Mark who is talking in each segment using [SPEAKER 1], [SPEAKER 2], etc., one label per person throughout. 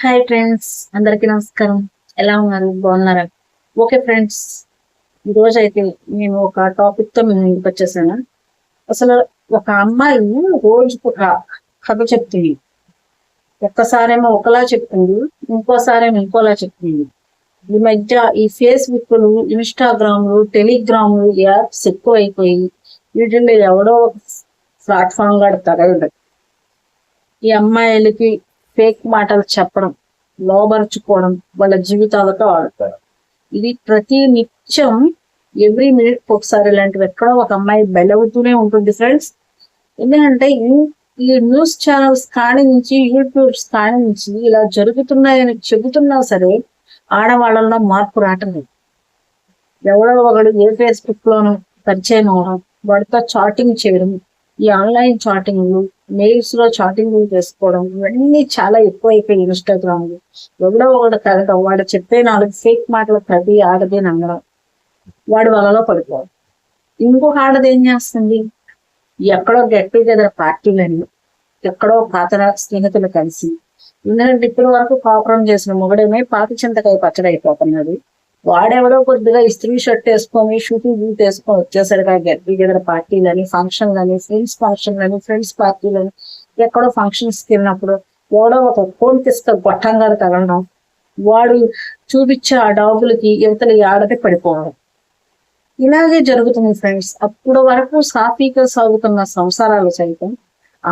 [SPEAKER 1] Hi friends అందరికీ నమస్కారం. ఎలా ఉన్నారు? బాగున్నారా? ఓకే ఫ్రెండ్స్ ఈరోజు అయితే నేను ఒక టాపిక్తో మేము ఇంటికి వచ్చేసాను. అసలు ఒక అమ్మాయి రోజు కథ చెప్తుంది. ఒక్కసారేమో ఒకలా చెప్తుంది ఇంకోసారేమో ఇంకోలా చెప్తుంది. ఈ మధ్య ఈ ఫేస్బుక్లు ఇన్స్టాగ్రామ్లు టెలిగ్రామ్లు యాప్స్ ఎక్కువ అయిపోయి వీటిల్లో ఎవడో ప్లాట్ఫామ్ కడతారు ఈ అమ్మాయిలకి ఫేక్ మాటలు చెప్పడం లోబరుచుకోవడం వాళ్ళ జీవితాలతో ఆడతారు. ఇది ప్రతి నిత్యం ఎవ్రీ మినిట్ ఒకసారి ఇలాంటివి ఎక్కడో ఒక అమ్మాయి బెలవుతూనే ఉంటుంది ఫ్రెండ్స్. ఎందుకంటే ఈ- ఈ న్యూస్ ఛానల్స్ కాడి నుంచి యూట్యూబ్స్ కాడి నుంచి ఇలా జరుగుతున్నాయని చెబుతున్నా సరే ఆడవాళ్ళలో మార్పు రావటం లేదు. ఎవడో ఒకడు ఏ ఫేస్బుక్ లోనూ పరిచయం అవడం వాడితో చాటింగ్ చేయడం ఈ ఆన్లైన్ చాటింగ్లు మెయిల్స్లో చాటింగ్ చేసుకోవడం ఇవన్నీ చాలా ఎక్కువ అయిపోయి ఇన్స్టాగ్రామ్లో. ఎవడో ఒకడు కలగడం వాడు చెప్పే నాలుగు ఫేక్ మాటలు ప్రతి ఆడదే నమ్మడం వాడు వలలో పడిపోవడం ఇంకొక ఆడది ఏం చేస్తుంది? ఎక్కడో గెట్ టుగెదర్ పార్టీలని ఎక్కడో పాత స్నేహితులు కలిసి. ఎందుకంటే ఇప్పటి వరకు కాపురం చేసిన మొగడేమే పాత చింతకాయ పచ్చడి అయిపోతున్నాడు. వాడెవడో కొద్దిగా ఇస్త్రీ షర్ట్ వేసుకొని షూటింగ్ బూట్ వేసుకొని వచ్చేసరికి గెట్ టుగెదర్ పార్టీలని ఫంక్షన్లని ఫ్రెండ్స్ ఫంక్షన్లని ఫ్రెండ్స్ పార్టీలని ఎక్కడో ఫంక్షన్స్కి వెళ్ళినప్పుడు ఎవడో ఒక కోడి తీసుక గొట్టంగా తగలడం. వాడు చూపించే ఆ డాగులకి యువతలు ఆడతే పడిపోవడం. ఇలాగే జరుగుతుంది ఫ్రెండ్స్. అప్పుడు వరకు సాఫీగా సాగుతున్న సంసారాలు సైతం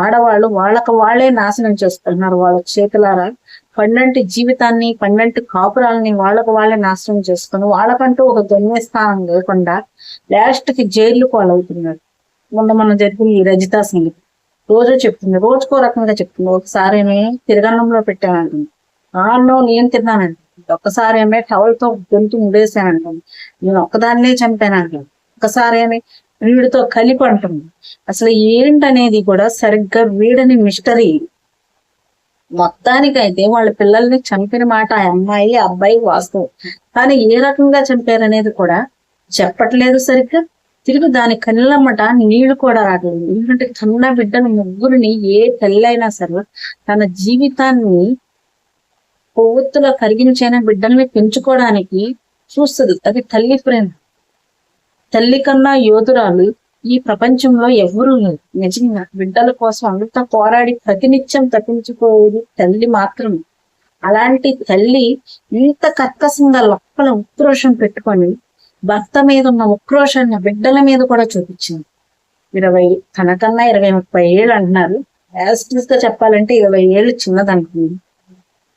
[SPEAKER 1] ఆడవాళ్ళు వాళ్ళకు వాళ్ళే నాశనం చేసుకుంటున్నారు వాళ్ళ చేతులారా. పన్నెంటి జీవితాన్ని పన్నెంటి కాపురాలని వాళ్ళకు వాళ్ళే నాశనం చేసుకుని వాళ్ళకంటూ ఒక గమ్యస్థానం లేకుండా లాస్ట్కి జైలు పాలవుతున్నారు. మొన్న మనం జరిగిన ఈ రజితా సంగతి. రోజు చెప్తుంది రోజుకో రకంగా చెప్తుంది. ఒకసారి ఏమే తిరగన్నంలో పెట్టానంటుంది. ఆన్నో నేను తిన్నానండి ఒక్కసారి ఏమే టవల్తో గొంతు ముడేసానంటుంది నేను ఒక్కదాన్నే చంపానంటుంది. ఒకసారి ఏమి వీడితో కలిపి అంటుంది. అసలు ఏంటనేది కూడా సరిగ్గా వీడని మిస్టరీ. మొత్తానికైతే వాళ్ళ పిల్లల్ని చంపిన మాట ఆ అమ్మాయి ఆ అబ్బాయి వాస్తవం. కానీ ఏ రకంగా చంపారనేది కూడా చెప్పట్లేదు సరిగ్గా. తిరిగి దాని కళ్ళమ్మట నీళ్ళు కూడా రాగలేదు ఎందుకంటే కన్న బిడ్డను ముగ్గురిని ఏ తల్లి అయినా సరే తన జీవితాన్ని కొవ్వొత్తులో కరిగించైన బిడ్డల్ని పెంచుకోవడానికి చూస్తుంది. అది తల్లి ప్రేమ. తల్లి కన్నా యోధురాలు ఈ ప్రపంచంలో ఎవరూ లేరు. నిజంగా బిడ్డల కోసం అంత పోరాడి ప్రతినిత్యం తప్పించుకోయేది తల్లి మాత్రమే. అలాంటి తల్లి ఇంత కర్కశంగా లోపల ఉక్రోషం పెట్టుకొని భర్త మీద ఉన్న ఉక్రోషాన్ని బిడ్డల మీద కూడా చూపించింది. ఇరవై తనకన్నా ఇరవై ముప్పై ఏళ్ళు అంటున్నారు. యాస్టిస్గా చెప్పాలంటే ఇరవై ఏళ్ళు చిన్నదనుకుంది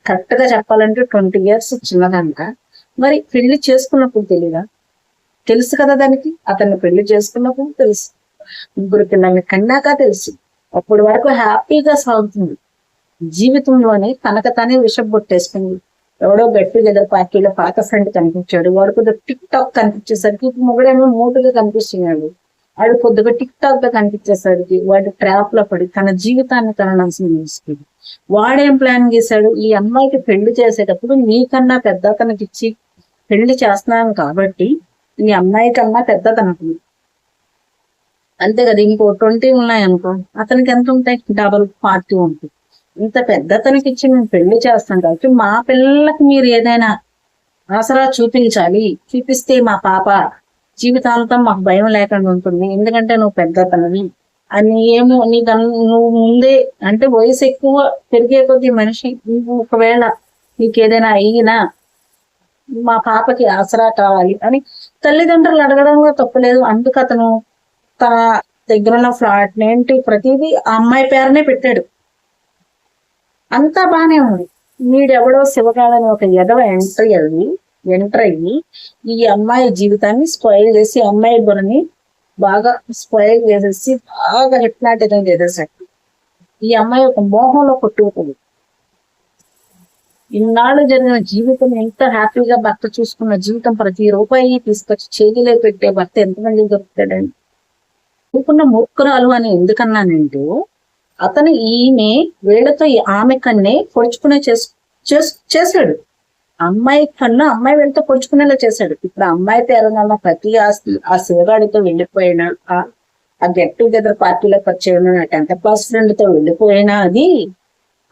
[SPEAKER 1] కరెక్ట్గా చెప్పాలంటే ట్వంటీ ఇయర్స్ చిన్నదంట. మరి పెళ్ళి చేసుకున్నప్పుడు తెలియదా? తెలుసు కదా దానికి? అతన్ని పెళ్ళి చేసుకున్నప్పుడు తెలుసు. ముగ్గురు పిల్లల్ని కన్నాక తెలుసు. అప్పటి వరకు హ్యాపీగా సాగుతుంది. జీవితంలోనే తనకు తానే విషం పొట్టేసుకుంది ఎవడో గట్టి గెదర్ పార్టీలో పాత ఫ్రెండ్ కనిపించాడు. వాడు కొద్దిగా టిక్ టాక్ కనిపించేసరికి మొగడేమో మూటుగా కనిపిస్తున్నాడు వాడు కొద్దిగా టిక్ టాక్గా కనిపించేసరికి వాడు ట్రాప్లో పడి తన జీవితాన్ని తన నాశనం చేసుకుంది వాడేం ప్లాన్ చేశాడు? ఈ అమ్మాయికి పెళ్ళి చేసేటప్పుడు నీకన్నా పెద్ద అతనికి ఇచ్చి పెళ్ళి చేస్తున్నాను కాబట్టి ఈ అమ్మాయి కన్నా పెద్ద తనకు అంతే కదా ఇంకో ట్వంటీ ఉన్నాయి అనుకో అతనికి ఎంత ఉంటాయి? డబల్ ఫార్టీ ఉంటుంది. ఇంత పెద్ద అతనికి ఇచ్చి మేము పెళ్ళి చేస్తాం కాబట్టి మా పిల్లలకి మీరు ఏదైనా ఆసరా చూపించాలి. చూపిస్తే మా పాప జీవితాంతం మాకు భయం లేకుండా ఉంటుంది. ఎందుకంటే నువ్వు పెద్ద తనవి అని ఏమో నీ అన్- నువ్వు ముందే అంటే వయసు ఎక్కువ పెరిగే కొద్దీ మనిషి నువ్వు ఒకవేళ నీకు ఏదైనా అయినా మా పాపకి ఆసరా కావాలి అని తల్లిదండ్రులు అడగడం కూడా తప్పలేదు అందుకు అతను తన దగ్గర ఉన్న ఫ్లాట్ ఏంటి ప్రతిదీ ఆ అమ్మాయి పేరునే పెట్టాడు. అంతా బాగానే ఉంది. వీడెవడో శివగాడని ఒక ఎదవ ఎంటర్ అయ్యి ఎంటర్ అయ్యి ఈ అమ్మాయి జీవితాన్ని స్పాయిల్ చేసి అమ్మాయి బుర్రని బాగా స్పాయిల్ చేసేసి బాగా హిప్నాటిజం చేసేసాడు. ఈ అమ్మాయి ఒక మోహంలో కొట్టుకుపోయింది ఇన్నాళ్ళు జరిగిన జీవితం ఎంత హ్యాపీగా భర్త చూసుకున్న జీవితం ప్రతి రూపాయి తీసుకొచ్చి చేతిలో పెట్టే భర్త ఎంతమంది దొరుకుతాడండి? అనుకున్న మూర్ఖురాలు అని ఎందుకన్నానంటే అతను ఈమె వీళ్ళతో ఆమె కన్నే పొడుచుకునే చేస్ చేశాడు. అమ్మాయి కన్నా అమ్మాయి వీళ్ళతో పొడుచుకునేలా చేశాడు. ఇప్పుడు అమ్మాయి తేరనన్న ప్రతి ఆస్తి ఆ శివగాడితో వెళ్ళిపోయినా ఆ- గెట్ టుగెదర్ పార్టీలో పరిచయం టెన్త్ క్లాస్ ఫ్రెండ్తో వెళ్ళిపోయినా అది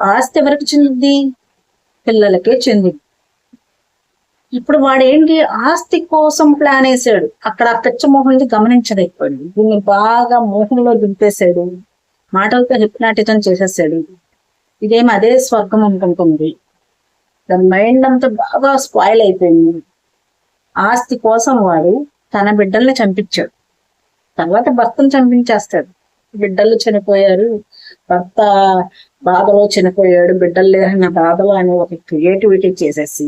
[SPEAKER 1] ఆస్తి ఎవరికి చెందుద్ది పిల్లలకే చెందింది ఇప్పుడు వాడు ఏంటి ఆస్తి కోసం ప్లాన్ వేసాడు. అక్కడ ఆ పిచ్చ మోహన్ది దీన్ని బాగా మోహంలో దింపేశాడు మాటలతో హిప్నాటిజం చేసేసాడు ఇదేమి అదే స్వర్గం అనుకుంటుంది. దాని మైండ్ అంతా బాగా స్పాయిల్ అయిపోయింది. ఆస్తి కోసం వాడు తన బిడ్డల్ని చంపించాడు. తర్వాత భర్తను చంపించేస్తాడు. బిడ్డలు చనిపోయారు. భర్త బాధలో చనిపోయాడు బిడ్డలు లేదన్న బాధలో అని ఒక క్రియేటివిటీ చేసేసి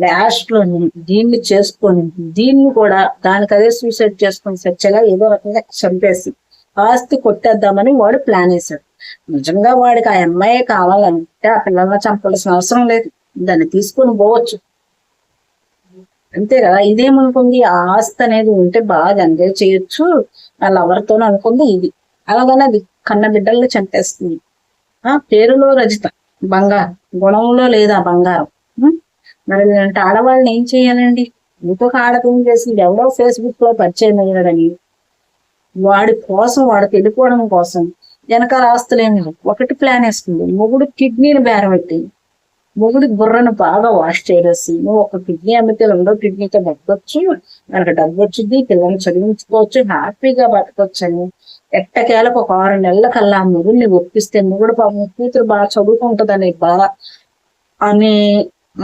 [SPEAKER 1] లాస్ట్లో దీన్ని చేసుకొని దీన్ని కూడా దానికి అదే సూసైడ్ చేసుకొని సచ్చగా ఏదో రకంగా చంపేసి ఆస్తి కొట్టేద్దామని వాడు ప్లాన్ వేశాడు. నిజంగా వాడికి ఆ అమ్మాయి కావాలంటే ఆ పిల్లల్ని చంపాల్సిన అవసరం లేదు. దాన్ని తీసుకొని పోవచ్చు. అంతే కదా ఇదేమనుకుంది? ఆ ఆస్తి అనేది ఉంటే బాగా ఎంజాయ్ చేయొచ్చు. వాళ్ళ ఎవరితోనూ అనుకుంది ఇది. అలాగనే అది కన్న బిడ్డల్ని చంపేస్తుంది. పేరులో రజిత. బంగారం. గుణంలో లేదా బంగారం. మరి అంటే ఆడవాళ్ళని ఏం చేయాలండి ఇంకొక ఆడపిల్లని చేసి ఎవరో ఫేస్బుక్లో పరిచయం అయ్యాడని. వాడి కోసం వాడు వెళ్ళిపోవడం కోసం వెనకాల ఆస్తులేమి ఒకటి ప్లాన్ వేసుకుంది. మొగుడు కిడ్నీని బేరబెట్టి మొగుడు బుర్రను బాగా వాష్ చేసేసి నువ్వు ఒక కిడ్నీ అమ్మితే రెండో కిడ్నీతో బతకొచ్చు మనకు డబ్బు వచ్చింది పిల్లల్ని చదివించుకోవచ్చు హ్యాపీగా బతకొచ్చు అని ఎట్టకేలకు ఒక ఆరు నెలల కల్లా ఆ ఒప్పిస్తే మొగుడు పాపం కూతురు బాగా చదువుకుంటుందని బాధ అనే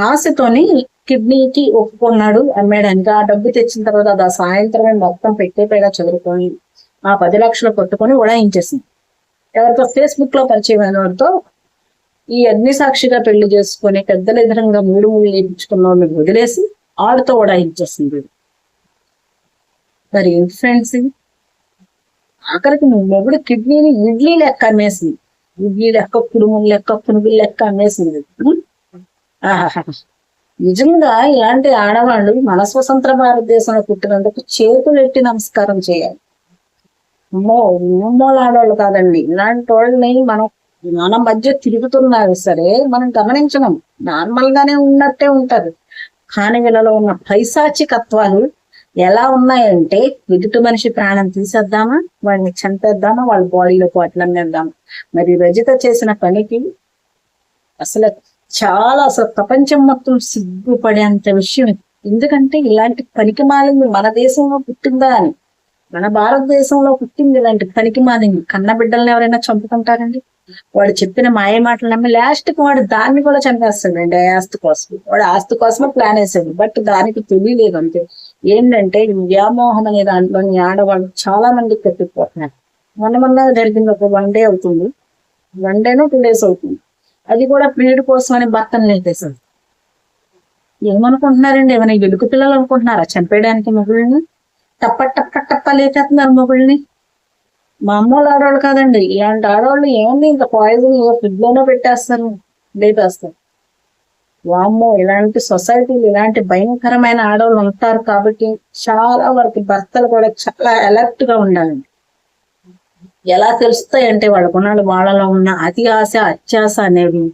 [SPEAKER 1] ఆశతోని కిడ్నీకి ఒప్పుకున్నాడు అమ్మేయడానికి ఆ డబ్బు తెచ్చిన తర్వాత అది ఆ సాయంత్రమే మొత్తం పెట్టేపైగా చదువుకొని ఆ పది లక్షలు కొట్టుకొని ఉడాయించేసింది. ఎవరితో ఫేస్బుక్లో పరిచయం అయిన ఈ అగ్నిసాక్షిగా పెళ్ళి చేసుకుని పెద్దల ఎదురంగా మూడు మూడు వేయించుకున్న వాళ్ళని వదిలేసి ఆడితో ఉడాయించేసింది. మరి ఫ్రెండ్స్ ఆఖరికి మొగుడు కిడ్నీని ఇడ్లీ లెక్క అమ్మేసింది. ఇడ్లీ లెక్క కుడుములు లెక్క పునుగులు లెక్క అమ్మేసింది. నిజంగా ఇలాంటి ఆడవాళ్ళు మన స్వతంత్ర భారతదేశంలో పుట్టినందుకు చేతులెట్టి నమస్కారం చేయాలి. అమ్మో అమ్మోళ్ళ ఆడవాళ్ళు కాదండి. ఇలాంటి వాళ్ళని మనం మన మధ్య తిరుగుతున్నారు సరే మనం గమనించడం నార్మల్ గానే ఉన్నట్టే ఉంటారు. కానీ వీళ్ళలో ఉన్న పైశాచికత్వాలు ఎలా ఉన్నాయంటే ఎదుటి మనిషి ప్రాణం తీసేద్దామా వాడిని చంపేద్దామా వాళ్ళ బాడీలో అట్లనేద్దామా మరి రజిత చేసిన పనికి అసలు చాలా అసలు ప్రపంచం మొత్తం సిగ్గుపడేంత విషయం ఎందుకంటే ఇలాంటి పనికి మాలింది మన దేశంలో పుట్టిందా అని. మన భారతదేశంలో పుట్టింది ఇలాంటి పనికి మాలింది కన్న బిడ్డలను ఎవరైనా చంపుకుంటారండి? వాడు చెప్పిన మాయ మాటలు నమ్మి లాస్ట్కి వాడు దాన్ని కూడా చంపేస్తాడండి ఆస్తి కోసం. వాడు ఆస్తి కోసమే ప్లాన్ వేసాడు బట్ దానికి తెలియలేదు అంతే. ఏంటంటే ఈ వ్యామోహం అనే దాంట్లో ఆడవాళ్ళు చాలా మంది పెట్టిపోతున్నారు మొన్న మొన్న జరిగింది ఒక వన్ డే అవుతుంది. వన్ డేనో టూ డేస్ అవుతుంది. అది కూడా పీరియడ్ కోసం అని భర్తను లేపేశాడు ఏమనుకుంటున్నారండి? ఏమైనా వెలుగు పిల్లలు అనుకుంటున్నారా? చంపేయడానికి మొగుళ్ళని? టప్ప టప్ప టప్ప లేచేస్తున్నారు మొగుళ్ళని? మా అమ్మోళ్ళు ఆడవాళ్ళు కాదండి. ఇలాంటి ఆడవాళ్ళు ఏముంది ఇంత పాయిజన్ ఫ్రిడ్జ్లోనే పెట్టేస్తారు లేపేస్తారు. వామ్మో ఇలాంటి సొసైటీలు ఇలాంటి భయంకరమైన ఆడవాళ్ళు ఉంటారు కాబట్టి చాలా వరకు భర్తలు కూడా చాలా అలర్ట్గా ఉండాలండి ఎలా తెలుస్తాయంటే వాళ్ళ గుణాలు వాళ్ళలో ఉన్న అతి ఆశ అత్యాశ అనేవి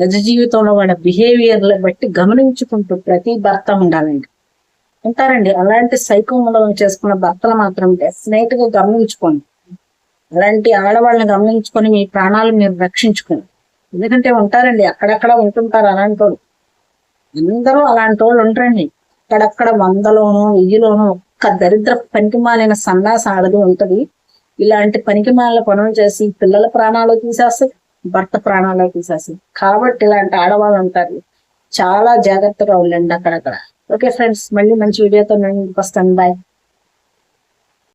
[SPEAKER 1] నిజ జీవితంలో వాళ్ళ బిహేవియర్లు బట్టి గమనించుకుంటూ ప్రతి భర్త ఉండాలండి ఉంటారండి అలాంటి సైకోములను చేసుకున్న భర్తలు మాత్రం డెఫినెట్గా గమనించుకోండి. అలాంటి ఆడవాళ్ళని గమనించుకొని మీ ప్రాణాలు మీరు రక్షించుకోండి. ఎందుకంటే ఉంటారండి అక్కడక్కడ ఉంటుంటారు అలాంటి వాళ్ళు అందరూ అలాంటి వాళ్ళు ఉంటారండి అక్కడక్కడ వందలోనూ వెయ్యిలోనూ ఒక్క దరిద్ర పనికిమాలిన సన్నాస ఆడది ఉంటది. ఇలాంటి పనికిమాలిన పనులు చేసి పిల్లల ప్రాణాలు తీసేస్తాయి భర్త ప్రాణాలు తీసేస్తాయి కాబట్టి ఇలాంటి ఆడవాళ్ళు ఉంటారు. చాలా జాగ్రత్తగా ఉండండి అక్కడక్కడ. ఓకే ఫ్రెండ్స్ మళ్ళీ మంచి వీడియోతో నేను వస్తాను. బాయ్.